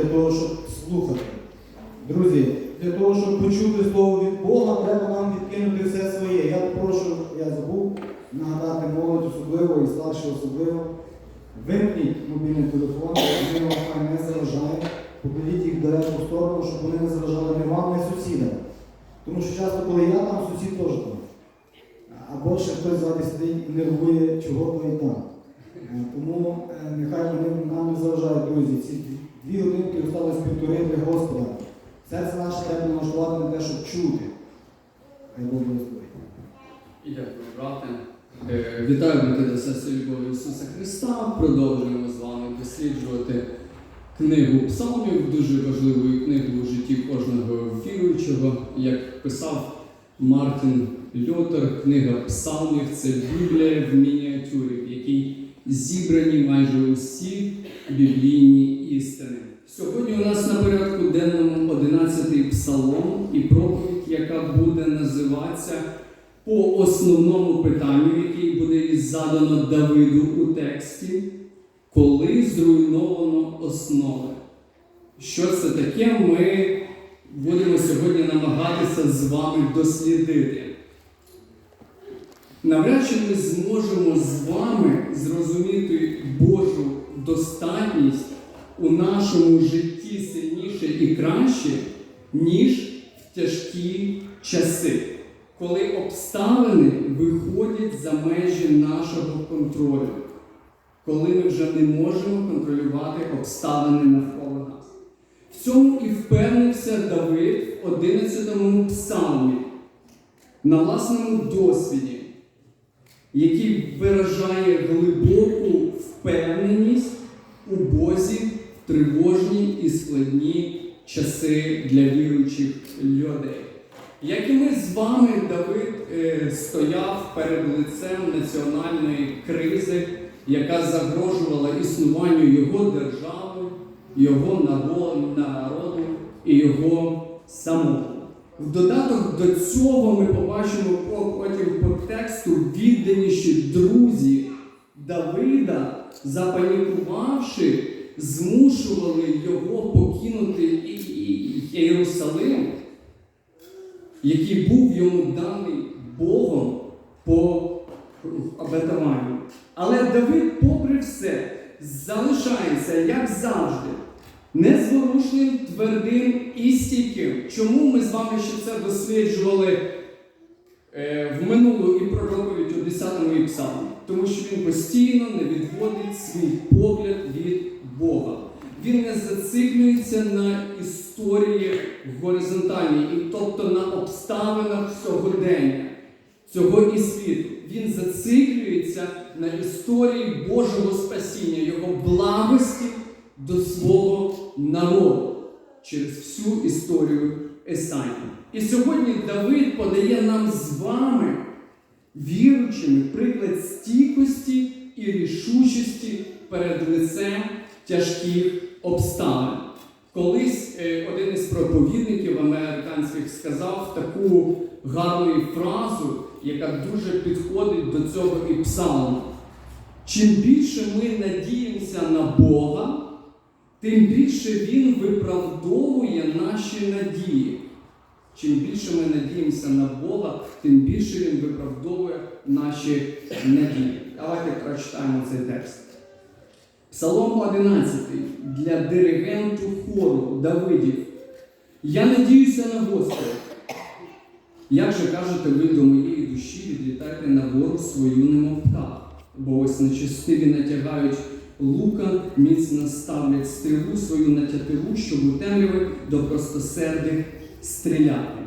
для того, щоб слухати. Друзі, для того, щоб почути слово від Бога, треба нам відкинути все своє. Я прошу, я забув нагадати молодь особливо і старші особливо. Вимкніть мобільний телефон, він вам хай не заважає. Покладіть їх далеко в сторону, щоб вони не заважали не вам, не сусідам. Тому що часто, коли я там, сусід теж там. Або ще хтось ззаді сидить і нервує, чого то і там. Е, Тому е, нехай вони нам не заважають, друзі. Ці дві годинки осталось півтори для Господа. Серце наше треба налаштувати на те, щоб чути. Хай Бог благословить. І дякую, брате. Е, Вітаю, брати та сестри любові Ісуса Христа. Продовжуємо з вами досліджувати книгу псалмів, дуже важливою книгою у житті кожного віруючого. Як писав Мартін Льотер, книга псалмів це Біблія в мініатюрі, в якій зібрані майже усі біблійні істини. Сьогодні у нас на порядку денному 11-й псалом і проповідь, яка буде називатися по основному питанню, який буде задано Давиду у тексті, коли зруйновано основи. Що це таке, ми будемо сьогодні намагатися з вами дослідити. Навряд чи ми зможемо з вами зрозуміти Божу достатність у нашому житті сильніше і краще, ніж в тяжкі часи, коли обставини виходять за межі нашого контролю, коли ми вже не можемо контролювати обставини навколо нас. В цьому і впевнився Давид в 11 псалмі на власному досвіді який виражає глибоку впевненість у Бозі в тривожні і складні часи для віруючих людей. Як і ми з вами, Давид е, стояв перед лицем національної кризи, яка загрожувала існуванню його держави, його наро- народу і його самого. В додаток до цього ми побачимо потім по тексту відданіші друзі Давида, запанікувавши, змушували його покинути Єрусалим, який був йому даний Богом по обетуванню. Але Давид, попри все, залишається, як завжди, незворушним, твердим і стійким. Чому ми з вами ще це досліджували е, в минулу і про проповідь у 10-му і псалмі? Тому що він постійно не відводить свій погляд від Бога. Він не зациклюється на історії горизонтальній, і тобто на обставинах сьогодення цього і світу. Він зациклюється на історії Божого спасіння, його благості до свого народу через всю історію Есаї. І сьогодні Давид подає нам з вами, віруючими, приклад стійкості і рішучості перед лицем тяжких обставин. Колись е, один із проповідників американських сказав таку гарну фразу, яка дуже підходить до цього і псалму. Чим більше ми надіємося на Бога, тим більше Він виправдовує наші надії. Чим більше ми надіємося на Бога, тим більше Він виправдовує наші надії. Давайте прочитаємо цей текст. Псалом 11 для диригенту хору Давидів. Я надіюся на Господа. Як же кажете ви до моєї душі, відлітайте на гору свою немов птах, бо ось нечестиві натягають лука, міцно ставлять стрілу свою на тятиву, щоб у темряви до простосердих стріляти.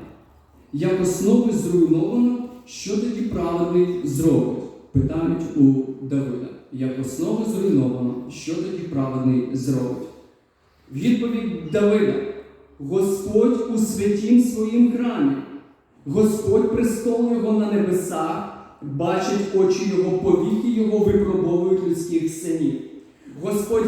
Як основи зруйновано, що тоді праведний зробить? Питають у Давида. Як основи зруйновано, що тоді праведний зробить? Відповідь Давида: Господь у святім своїм храмі, Господь престол його на небесах, бачить очі його, повіки його випробовують людських синів. Господь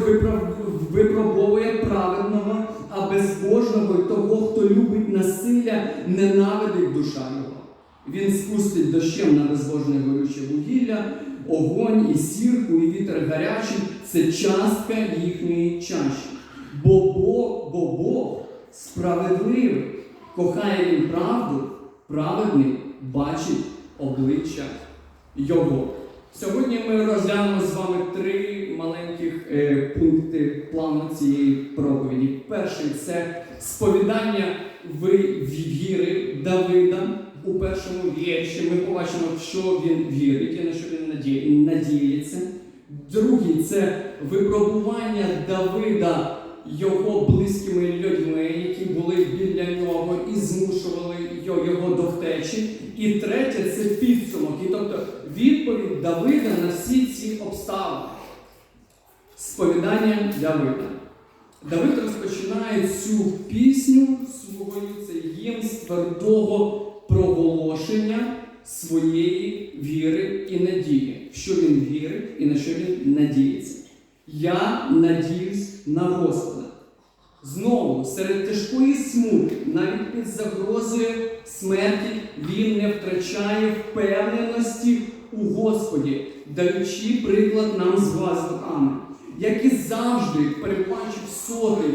випробовує праведного, а безбожного того, хто любить насилля, ненавидить душа його. Він спустить дощем на безбожне горюче вугілля, огонь і сірку, і вітер гарячий це частка їхньої чаші. Бо Бог бо Бог справедливий, кохає він правду, праведний бачить обличчя Його. Сьогодні ми розглянемо з вами три маленьких е, пункти плану цієї проповіді. Перший це сповідання віри Давида у першому вірші. Ми побачимо, в що він вірить і на що він наді- надіється. Другий це випробування Давида його близькими людьми, які були біля нього втечі. І третє це підсумок. І тобто відповідь Давида на всі ці обставини. Сповідання Давида. Давид розпочинає цю пісню свою, це їм з твердого проголошення своєї віри і надії, що він вірить і на що він надіється. Я надіюсь на Господа. Знову, серед тяжкої смути, навіть під загрозою смерті, він не втрачає впевненості у Господі, даючи приклад нам з глазами, як і завжди перебачив сотий,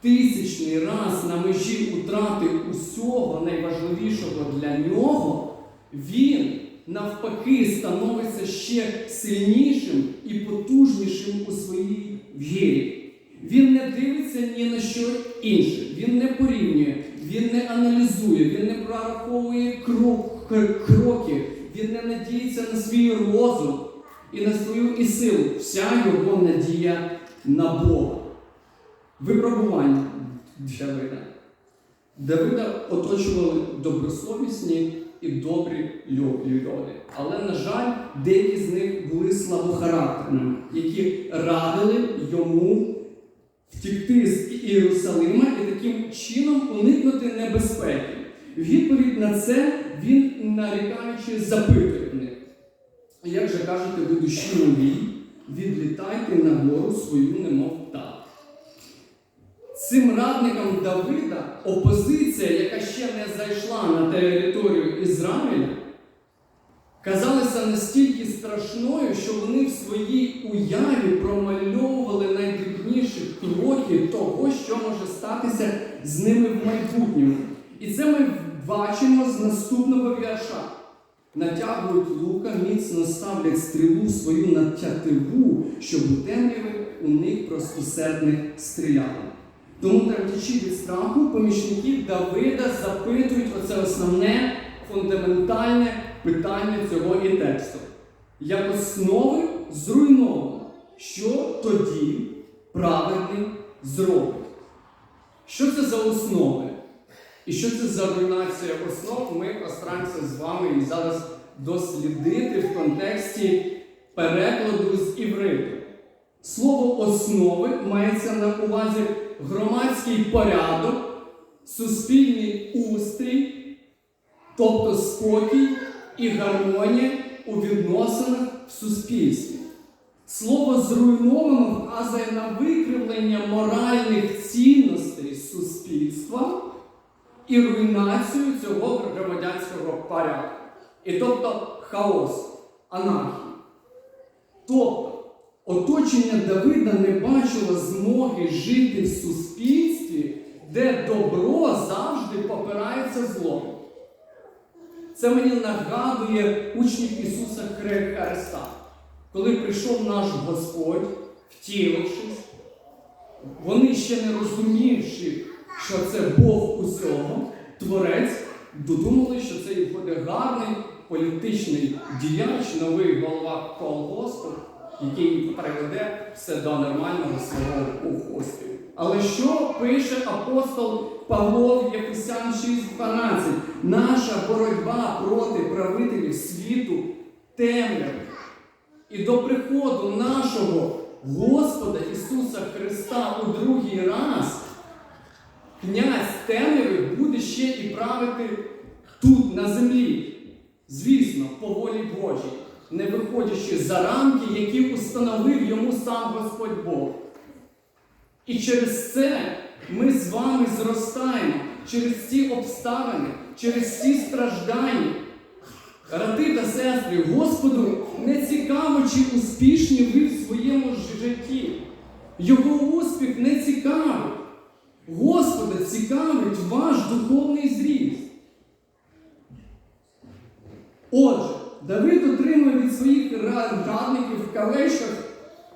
тисячний раз на межі утрати усього найважливішого для нього, він навпаки становиться ще сильнішим і потужнішим у своїй вірі. Він не дивиться ні на що інше, він не порівнює, він не аналізує, він не прораховує крок, кроки, він не надіється на свій розум і на свою і силу. Вся його надія на Бога. Випробування Давида. Давида оточували добросовісні і добрі лю- люди. Але, на жаль, деякі з них були слабохарактерними, які радили йому втікти з Єрусалима і таким чином уникнути небезпеки. Відповідь на це він нарікаючи запитує в них. Як же кажете ви душі новій, відлітайте на гору свою, немов птах. Цим радникам Давида опозиція, яка ще не зайшла на територію Ізраїля, казалася настільки страшною, що вони в своїй уяві промальовували найдрібніші кроки того, що може статися з ними в майбутньому. І це ми бачимо з наступного вірша. Натягують лука, міцно ставлять стрілу свою на тятиву, щоб у темряві у них простосердних стріляли. Тому тремтячи від страху, помічники Давида запитують оце основне фундаментальне питання цього і тексту. Як основи зруйновано, що тоді праведний зробить? Що це за основи? І що це за руйнація основ? Ми постараємося з вами і зараз дослідити в контексті перекладу з івриту. Слово основи мається на увазі громадський порядок, суспільний устрій, тобто спокій і гармонія у відносинах в суспільстві. Слово зруйновано вказує на викривлення моральних цінностей суспільства і руйнацію цього громадянського порядку. І тобто хаос, анархію. Тобто, оточення Давида не бачило змоги жити в суспільстві, де добро завжди попирається злом. Це мені нагадує учнів Ісуса Христа. Коли прийшов наш Господь, втілившись, вони ще не розумівши, що це Бог усього, Творець, додумали, що це буде гарний політичний діяч, новий голова колгоспу, який приведе все до нормального свого ухостю. Але що пише апостол Павло в Єфесян 6.12? Наша боротьба проти правителів світу темряви. І до приходу нашого Господа Ісуса Христа у другий раз князь темряви буде ще і правити тут, на землі. Звісно, по волі Божій, не виходячи за рамки, які установив йому сам Господь Бог. І через це ми з вами зростаємо через ці обставини, через ці страждання. Брати та сестри, Господу не цікаво, чи успішні ви в своєму житті. Його успіх не цікавий. цікавить ваш духовний зріст. Отже, Давид отримує від своїх ра- радників в кавичках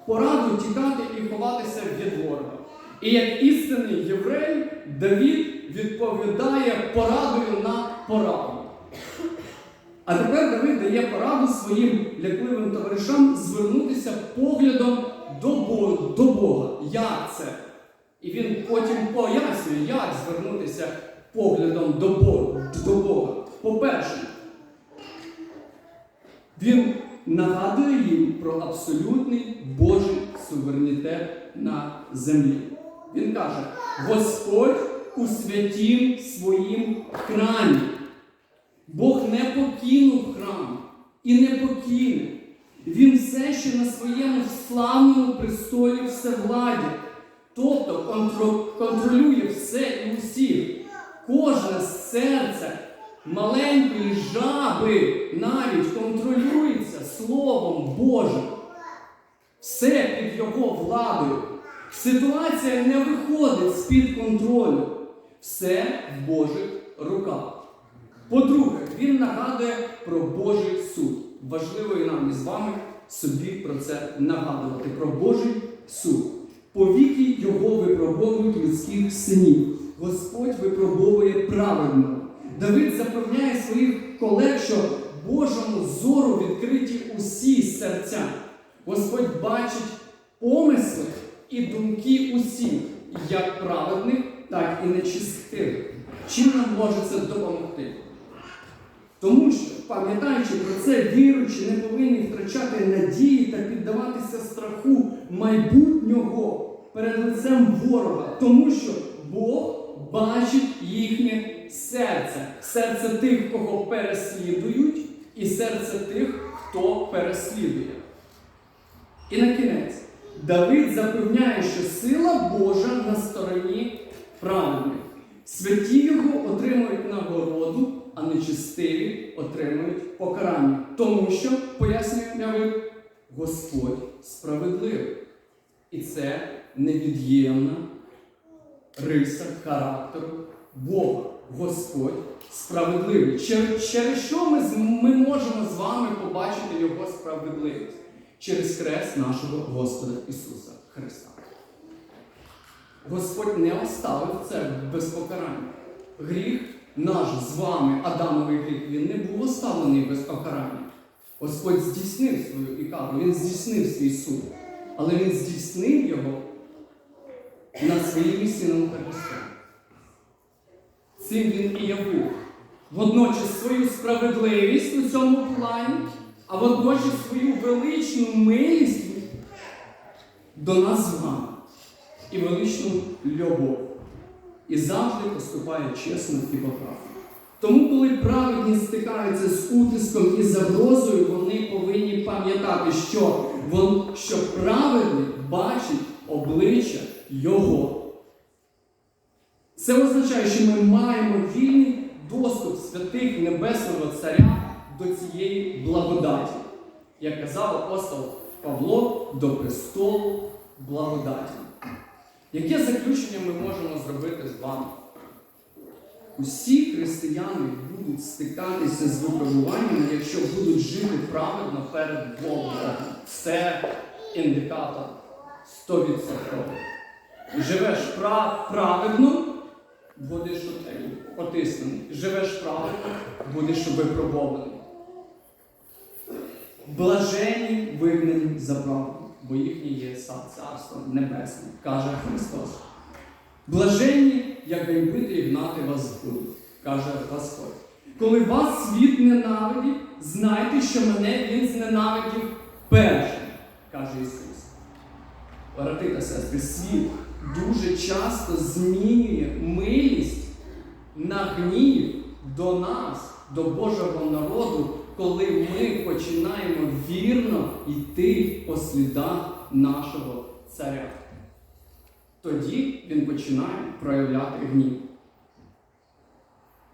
пораду тікати і ховатися від ворога. І як істинний єврей, Давід відповідає порадою на пораду. А тепер Давид дає пораду своїм лякливим товаришам звернутися поглядом до Бога. До Бога. Як це? І він потім пояснює, як звернутися поглядом до Бога. До Бога. По-перше, він нагадує їм про абсолютний Божий суверенітет на землі. Він каже: Господь у святім своїм храмі. Бог не покинув храм і не покине. Він все ще на своєму славному престолі всевладі, тобто контролює все і усіх. Кожне серце маленької жаби навіть контролюється Словом Божим. Все під його владою. Ситуація не виходить з-під контролю. Все в Божих руках. По-друге, він нагадує про Божий суд. Важливо і нам із вами собі про це нагадувати, про Божий суд. Повіки його випробовують людських синів. Господь випробовує праведного. Давид запевняє своїх колег, що Божому зору відкриті усі серця. Господь бачить помисли і думки усіх, як праведних, так і нечистивих. Чим нам може це допомогти? Тому що, пам'ятаючи про це, віруючі не повинні втрачати надії та піддаватися страху майбутнього перед лицем ворога, тому що Бог бачить їхнє серце, серце тих, кого переслідують, і серце тих, хто переслідує. І на кінець, Давид запевняє, що сила Божа на стороні праведних. Святі його отримують нагороду, а нечистиві отримують покарання. Тому що, пояснює Давид, Господь справедливий. І це невід'ємна риса характеру Бога. Господь справедливий. Через що ми можемо з вами побачити Його справедливість? Через хрест нашого Господа Ісуса Христа. Господь не оставив це без покарання. Гріх наш з вами, Адамовий гріх, він не був оставлений без покарання. Господь здійснив свою ікару, Він здійснив свій суд. Але Він здійснив його над своїм сином Христом. Цим він і явив. Водночас свою справедливість у цьому плані, а водночас свою величну милість до нас з вами і величну любов. І завжди поступає чесно і по. Тому, коли праведні стикаються з утиском і загрозою, вони повинні пам'ятати, що, вон, що праведний бачить обличчя Його. Це означає, що ми маємо вільний доступ святих Небесного Царя до цієї благодаті, як казав апостол Павло, до престолу благодаті. Яке заключення ми можемо зробити з вами? Усі християни будуть стикатися з випробуваннями, якщо будуть жити праведно перед Богом. Це індикатор 100%. Живеш прав- праведно, будеш потиснений. Живеш праведно, будеш випробований. Блажені вигнані за правду, бо їхнє є царство небесне, каже Христос. Блаженні, як гайбити і гнати вас будуть, каже Господь. Коли вас світ ненавидить, знайте, що мене Він зненавидів першим, каже Ісус. Брати та сестри, світ дуже часто змінює милість на гнів до нас, до Божого народу, коли ми починаємо вірно йти по слідах нашого царя. Тоді він починає проявляти гнів.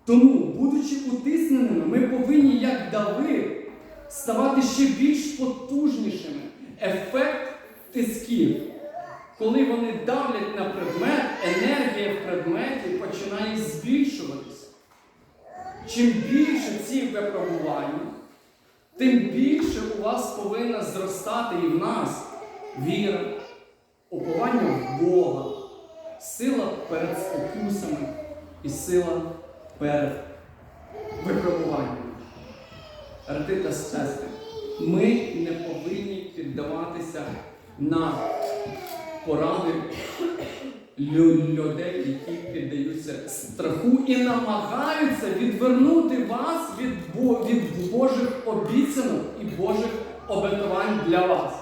Тому, будучи утисненими, ми повинні, як Давид, ставати ще більш потужнішими. Ефект тисків. Коли вони давлять на предмет, енергія в предметі починає збільшуватися. Чим більше ці випробувань, тим більше у вас повинна зростати і в нас віра, уповання в Бога, сила перед спокусами і сила перед випробуваннями. Брати та сестри, ми не повинні піддаватися на поради людей, які піддаються страху і намагаються відвернути вас від, від Божих обіцянок і Божих обетувань для вас.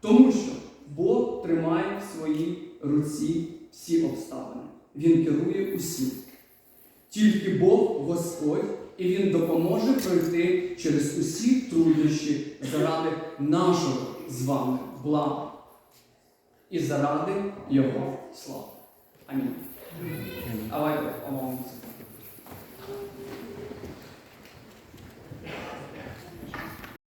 Тому що Бог тримає в своїй руці всі обставини. Він керує усім. Тільки Бог Господь, і Він допоможе пройти через усі труднощі заради нашого з вами блага і заради Його Islam. Amin. Amin. Amin. Amin.